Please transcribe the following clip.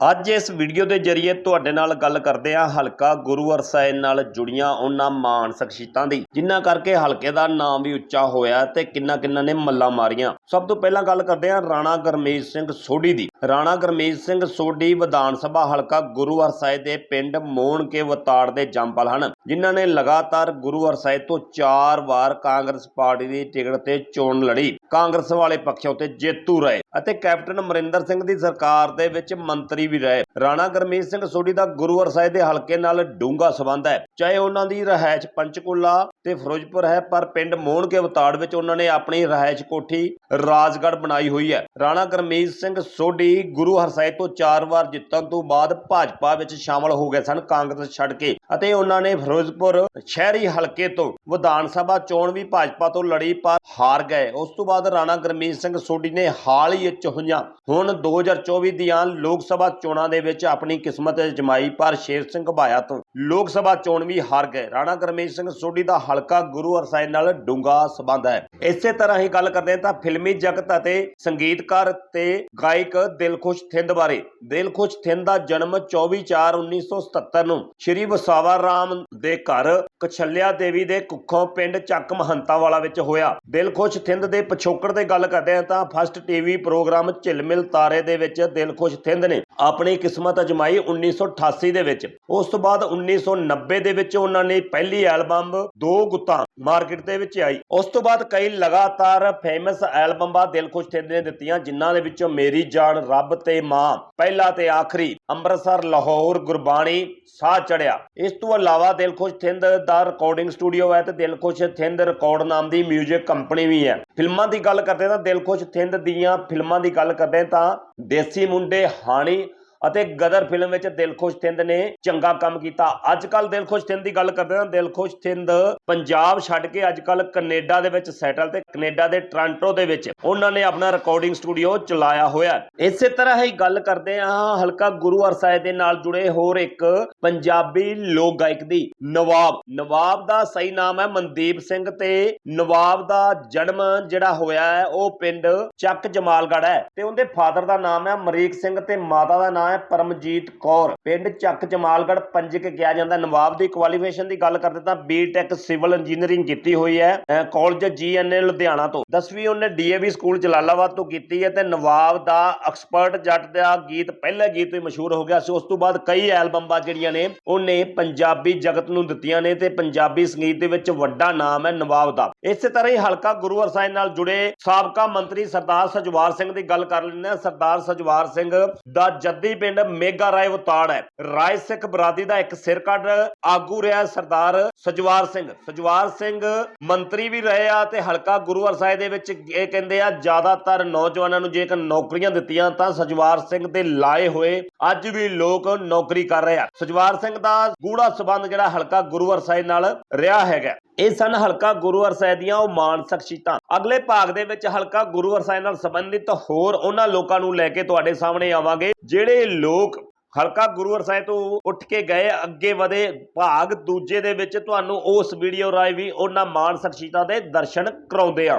ਅੱਜ ਇਸ ਵੀਡੀਓ ਦੇ ਜ਼ਰੀਏ ਤੁਹਾਡੇ ਨਾਲ ਗੱਲ ਕਰਦੇ ਹਾਂ ਹਲਕਾ ਗੁਰੂਵਰ ਸਾਹਿਬ ਨਾਲ ਜੁੜੀਆਂ ਉਹਨਾਂ ਮਾਣ ਸ਼ਖਸੀਅਤਾਂ ਦੀ, ਜਿਨ੍ਹਾਂ ਕਰਕੇ ਹਲਕੇ ਦਾ ਨਾਮ ਵੀ ਉੱਚਾ ਹੋਇਆ ਤੇ ਕਿੰਨਾ ਕਿੰਨਾ ਨੇ ਮੱਲਾਂ ਮਾਰੀਆਂ। ਸਭ ਤੋਂ ਪਹਿਲਾਂ ਗੱਲ ਕਰਦੇ ਹਾਂ ਰਾਣਾ ਗਰਮੇਸ਼ ਸਿੰਘ ਸੋਢੀ ਦੀ। ਰਾਣਾ ਗਰਮੇਸ਼ ਸਿੰਘ ਸੋਢੀ ਵਿਧਾਨ ਸਭਾ ਹਲਕਾ ਗੁਰੂ ਸਾਹਿਬ ਦੇ ਪਿੰਡ ਮੋਹਣ ਕੇ ਵਤਾੜ ਦੇ ਜੰਪਲ ਹਨ, ਜਿਨ੍ਹਾਂ ਨੇ ਲਗਾਤਾਰ ਗੁਰੂਵਰ ਸਾਹਿਬ ਤੋਂ 4 ਵਾਰ ਕਾਂਗਰਸ ਪਾਰਟੀ ਦੀ ਟਿਕਟ ਤੇ ਚੋਣ ਲੜੀ। ਕਾਂਗਰਸ ਵਾਲੇ ਪੱਖੋਂ ਤੇ ਜੇਤੂ ਰਹੇ ਅਤੇ ਕੈਪਟਨ ਅਮਰਿੰਦਰ ਸਿੰਘ ਦੀ ਸਰਕਾਰ ਦੇ ਵਿੱਚ ਮੰਤਰੀ ਵੀ ਰਹੇ। ਰਾਣਾ ਗਰਮੀਤ ਸਿੰਘ ਸੋਢੀ ਦਾ ਗੁਰੂ ਸਾਹਿਬ ਦੇ ਹਲਕੇ ਨਾਲ ਡੂੰਘਾ ਸਬੰਧ ਹੈ। ਚਾਹੇ ਉਹਨਾਂ ਦੀ ਰਹਿائش ਪੰਚਕੂਲਾ ਤੇ ਫਿਰੋਜ਼ਪੁਰ ਹੈ, ਪਰ ਪਿੰਡ ਮੋਹਣ ਕੇ ਵਤਾੜ ਵਿੱਚ ਉਹਨਾਂ ਨੇ ਆਪਣੀ ਰਹਿائش ਕੋਠੀ ਰਾਜਗੜ੍ਹ ਬਣਾਈ ਹੋਈ ਹੈ। ਰਾਣਾ ਗਰਮੀਤ ਸਿੰਘ ਸੋਢੀ ਗੁਰੂ ਹਰਸਾਏ ਤੋਂ ਚਾਰ ਵਾਰ ਜਿੱਤਣ ਤੋਂ ਬਾਅਦ ਭਾਜਪਾ ਵਿੱਚ ਸ਼ਾਮਲ ਹੋ ਗਏ ਸਨ ਕਾਂਗਰਸ ਛੱਡ ਕੇ ਅਤੇ ਉਹਨਾਂ ਨੇ ਫਿਰੋਜ਼ਪੁਰ ਸ਼ਹਿਰੀ ਹਲਕੇ ਤੋਂ ਵਿਧਾਨ ਸਭਾ ਚੋਣ ਵੀ ਭਾਜਪਾ ਤੋਂ ਲੜੀ ਪਰ ਹਾਰ ਗਏ। ਉਸ ਤੋਂ ਬਾਅਦ ਰਾਣਾ ਗਰਮੇਸ਼ ਸਿੰਘ ਸੋਢੀ ਨੇ ਹਾਲ ਹੀ ਵਿੱਚ ਹੋਈਆਂ। ਹੁਣ 2024 ਦੀਆਂ ਲੋਕ ਸਭਾ ਚੋਣਾਂ ਦੇ ਵਿੱਚ ਆਪਣੀ ਕਿਸਮਤ ਜਮਾਈ ਪਰ ਸ਼ੇਰ ਸਿੰਘ ਘਬਾਇਆ ਤੋਂ ਲੋਕ ਸਭਾ ਚੋਣ ਵੀ ਹਾਰ ਗਏ। ਰਾਣਾ ਗਰਮੇਸ਼ ਸਿੰਘ ਸੋਢੀ ਦਾ ਹਲਕਾ ਗੁਰੂ ਅਰਸਾਏ ਨਾਲ ਡੂੰਘਾ ਸਬੰਧ ਹੈ। ਇਸੇ ਤਰ੍ਹਾਂ ਹੀ ਗੱਲ ਕਰਦੇ ਹਾਂ ਤਾਂ ਫਿਲਮੀ ਜਗਤ ਅਤੇ ਸੰਗੀਤਕਾਰ ਤੇ ਗਾਇਕ ਦਿਲਖੁਸ਼ ਥਿੰਦ ਬਾਰੇ। ਦਿਲਖੁਸ਼ ਥਿੰਦ ਦਾ ਜਨਮ 24/4/1977 ਨੂੰ ਸ਼੍ਰੀ ਵਸਾਵਾ ਰਾਮ ਦੇ ਘਰ ਕਛਲਿਆ ਦੇਵੀ ਦੇ ਕੁੱਖੋਂ ਪਿੰਡ ਚੱਕ ਮਹੰਤਾ ਵਾਲਾ ਵਿੱਚ ਹੋਇਆ। ਦਿਲਖੁਸ਼ ਥਿੰਦ ਦੇ ਪਿਛੋਕੜ ਤੇ ਗੱਲ ਕਰਦੇ ਹਾਂ ਤਾਂ ਫਸਟ ਟੀਵੀ ਪ੍ਰੋਗਰਾਮ ਝਿਲਮਿਲ ਤਾਰੇ ਦੇ ਵਿੱਚ ਦਿਲਖੁਸ਼ ਥਿੰਦ ਨੇ ਆਪਣੀ ਕਿਸਮਤ ਅਜਮਾਈ 1988 ਦੇ ਵਿੱਚ। ਉਸ ਤੋਂ ਬਾਅਦ 1990 ਦੇ ਵਿੱਚ ਉਹਨਾਂ ਨੇ ਪਹਿਲੀ ਐਲਬਮ ਦੋ ਗੁੱਤਾਂ ਮਾਰਕੀਟ ਦੇ ਵਿੱਚ ਆਈ। ਉਸ ਤੋਂ ਬਾਅਦ ਕਈ ਲਗਾਤਾਰ ਫੇਮਸ ਐਲਬਮਾਂ ਦਿਲਖੁਸ਼ ਥਿੰਦ ਨੇ ਦਿੱਤੀਆਂ, ਜਿਨ੍ਹਾਂ ਦੇ ਵਿੱਚੋਂ ਮੇਰੀ ਜਾਨ, ਰੱਬ ਤੇ ਮਾਂ, ਪਹਿਲਾ ਤੇ ਆਖਰੀ, ਅੰਮ੍ਰਿਤਸਰ, ਲਾਹੌਰ, ਗੁਰਬਾਣੀ, ਸਾਹ ਚੜਿਆ ਇਸ ਤੋਂ ਇਲਾਵਾ ਦਿਲ ਖੁਸ਼ ਥਿੰਦ ਦਾ ਰਿਕਾਰਡਿੰਗ ਸਟੂਡੀਓ ਹੈ ਤੇ ਦਿਲਖੁਸ਼ ਥਿੰਦ ਰਿਕਾਰਡ ਨਾਮ ਦੀ 뮤직 ਕੰਪਨੀ ਵੀ ਹੈ। ਫਿਲਮਾਂ ਦੀ ਗੱਲ ਕਰਦੇ ਤਾਂ ਦਿਲਖੁਸ਼ ਥਿੰਦ ਦੀਆਂ ਫਿਲਮਾਂ ਦੀ ਗੱਲ ਕਰਦੇ ਤਾਂ ਦੇਸੀ ਮੁੰਡੇ ਹਾਣੀ ਅਤੇ ਗਦਰ ਫਿਲਮ ਵਿੱਚ ਦਿਲਖੁਸ਼ ਥਿੰਦ ਨੇ ਚੰਗਾ ਕੰਮ ਕੀਤਾ। ਅੱਜ ਕੱਲ ਦਿਲਖੁਸ਼ ਥਿੰਦ ਦੀ ਗੱਲ ਕਰਦੇ ਹਾਂ। ਦਿਲਖੁਸ਼ ਥਿੰਦ ਪੰਜਾਬ ਛੱਡ ਕੇ ਅੱਜ ਕੱਲ ਕੈਨੇਡਾ ਦੇ ਵਿੱਚ ਸੈਟਲ ਤੇ ਕੈਨੇਡਾ ਦੇ ਟ੍ਰਾਂਟੋ ਦੇ ਵਿੱਚ ਉਹਨਾਂ ਨੇ ਆਪਣਾ ਰਿਕਾਰਡਿੰਗ ਸਟੂਡੀਓ ਚਲਾਇਆ ਹੋਇਆ ਇਸੇ ਤਰ੍ਹਾਂ ਹੀ ਗੱਲ ਕਰਦੇ ਹਾਂ। ਹਲਕਾ ਗੁਰੂ ਅਰਸਾਏ ਦੇ ਨਾਲ ਜੁੜੇ ਹੋਰ ਇੱਕ ਪੰਜਾਬੀ ਲੋਕ ਗਾਇਕ ਦੀ, ਨਵਾਬ। ਨਵਾਬ ਦਾ ਸਹੀ ਨਾਮ ਹੈ ਮਨਦੀਪ ਸਿੰਘ ਤੇ ਨਵਾਬ ਦਾ ਜਨਮ ਜਿਹੜਾ ਹੋਇਆ ਹੈ, ਉਹ ਪਿੰਡ ਚੱਕ ਜਮਾਲਗੜ ਹੈ। ਤੇ ਉਹਦੇ ਫਾਦਰ ਦਾ ਨਾਮ ਹੈ ਮਰੀਕ ਸਿੰਘ ਤੇ ਮਾਤਾ ਦਾ ਨਾਮ ਹੈ ਪਰਮਜੀਤ ਕੌਰ। ਪਿੰਡ ਚੱਕ ਜਮਾਲਗੜ ਪੰਜਕ ਕਿਹਾ ਜਾਂਦਾ, ਨਵਾਬ ਦੀ ਕੁਆਲੀਫਿਕੇਸ਼ਨ ਦੀ ਗੱਲ ਕਰਦੇ ਤਾਂ ਬੀਟੈਕ ਸਿਵਲ ਇੰਜੀਨੀਅਰਿੰਗ ਕੀਤੀ ਹੋਈ ਹੈ ਕਾਲਜ ਜੀਐਨਏ ਲੁਧਿਆਣਾ ਤੋਂ। 10ਵੀਂ ਉਹਨੇ ਡੀਏਵੀ ਸਕੂਲ ਜਲਾਲਾਬਾਦ ਤੋਂ ਕੀਤੀ ਹੈ ਤੇ ਨਵਾਬ ਦਾ ਐਕਸਪਰਟ ਜੱਟ ਦਾ ਗੀਤ, ਪਹਿਲਾ ਗੀਤ ਹੀ ਮਸ਼ਹੂਰ ਹੋ ਗਿਆ ਸੀ। ਉਸ ਤੋਂ ਬਾਅਦ ਕਈ ਐਲਬਮਾਂ ਜਿਹੜੀਆਂ ਨੇ, ਉਹਨੇ ਪੰਜਾਬੀ ਜਗਤ ਨੂੰ ਦਿੱਤੀਆਂ ਨੇ ਤੇ ਪੰਜਾਬੀ ਸੰਗੀਤ ਦੇ ਵਿੱਚ ਵੱਡਾ ਨਾਮ ਹੈ ਨਵਾਬ ਦਾ। ਇਸੇ ਤਰ੍ਹਾਂ ਹੀ ਹਲਕਾ ਗੁਰੂ ਅਰਸਾਏ ਨਾਲ ਜੁੜੇ ਸਾਬਕਾ ਮੰਤਰੀ ਸਰਦਾਰ ਸਜਵਾਰ ਸਿੰਘ ਦੀ ਗੱਲ ਕਰ ਲੈਂਦੇ ਹਾਂ। ਸਰਦਾਰ ਸਜਵਾਰ ਸਿੰਘ ਦਾ ਜੱਦੀ ਪਿੰਡ ਮੇਗਾ ਰਾਏ ਵਤਾੜ ਹੈ। ਰਾਏ ਸਿੱਖ ਬਰਾਦਰੀ ਦਾ ਇੱਕ ਸਿਰ ਆਗੂ ਰਿਹਾ ਸਰਦਾਰ ਸਜਵਾਰ ਸਿੰਘ। ਸਜਵਾਰ ਸਿੰਘ ਮੰਤਰੀ ਵੀ ਰਹੇ ਆ ਤੇ ਹਲਕਾ ਗੁਰੂ ਸਾਹਿਬ ਦੇ ਵਿੱਚ ਇਹ ਕਹਿੰਦੇ ਆ, ਜ਼ਿਆਦਾਤਰ ਨੌਜਵਾਨਾਂ ਨੂੰ ਜੇਕਰ ਨੌਕਰੀਆਂ ਦਿੱਤੀਆਂ ਤਾਂ ਸਜਵਾਰ ਸਿੰਘ ਦੇ ਲਾਏ ਹੋਏ ਅੱਜ ਵੀ ਲੋਕ ਨੌਕਰੀ ਕਰ ਰਹੇ ਆ। ਸਜਵਾਰ ਸਿੰਘ ਦਾ ਗੂੜਾ ਸਬੰਧ ਜਿਹੜਾ ਹਲਕਾ ਗੁਰੂਵਰ ਸਾਹਿਬ ਨਾਲ ਰਿਹਾ ਹੈਗਾ। ਇਹ ਸਨ ਹਲਕਾ ਗੁਰੂਵਰ ਸਾਹਿਬ ਦੀਆਂ ਉਹ ਮਾਨ ਸ਼ਖਸੀਅਤਾਂ ਅਗਲੇ ਭਾਗ ਦੇ ਵਿੱਚ ਹਲਕਾ ਗੁਰੂਵਰ ਸਾਹਿਬ ਨਾਲ ਸੰਬੰਧਿਤ ਹੋਰ ਉਹਨਾਂ ਲੋਕਾਂ ਨੂੰ ਲੈ ਕੇ ਤੁਹਾਡੇ ਸਾਹਮਣੇ ਆਵਾਂਗੇ, ਜਿਹੜੇ ਲੋਕ ਹਲਕਾ ਗੁਰੂਵਰ ਸਾਹਿਬ ਤੋਂ ਉੱਠ ਕੇ ਗਏ, ਅੱਗੇ ਵਧੇ ਭਾਗ ਦੂਜੇ ਦੇ ਵਿੱਚ ਤੁਹਾਨੂੰ ਉਸ ਵੀਡੀਓ ਰਾਹੀਂ ਵੀ ਉਹਨਾਂ ਮਾਨ ਸ਼ਖਸੀਅਤਾਂ ਦੇ ਦਰਸ਼ਨ ਕਰਾਉਂਦੇ ਆ।